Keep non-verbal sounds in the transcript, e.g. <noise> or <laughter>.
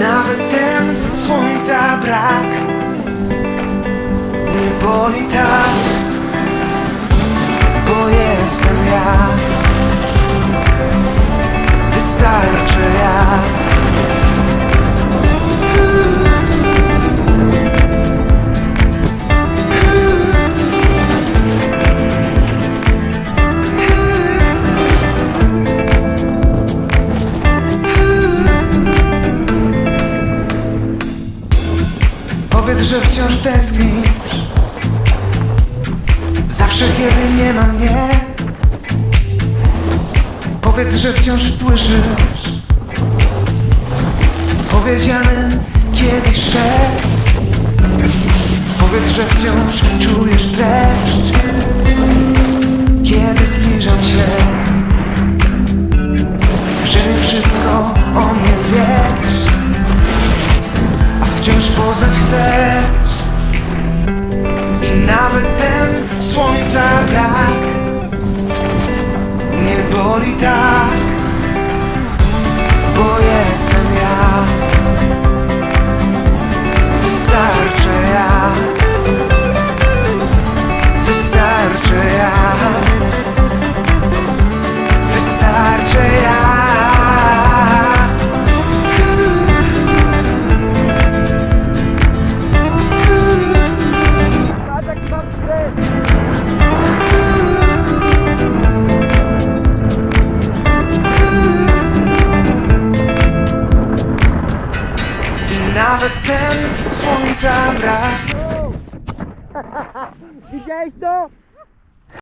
Nawet ten słońca brak. Nie boli tak Powiedz, że wciąż tęsknisz. Zawsze kiedy nie ma mnie. Powiedz, że wciąż słyszysz. Powiedziany kiedyś szep Powiedz, że wciąż czujesz dreszcz poznać chcesz. I nawet ten słońca brak. Nie boli tak Nawet ten słońca brak <laughs> Widziałeś to?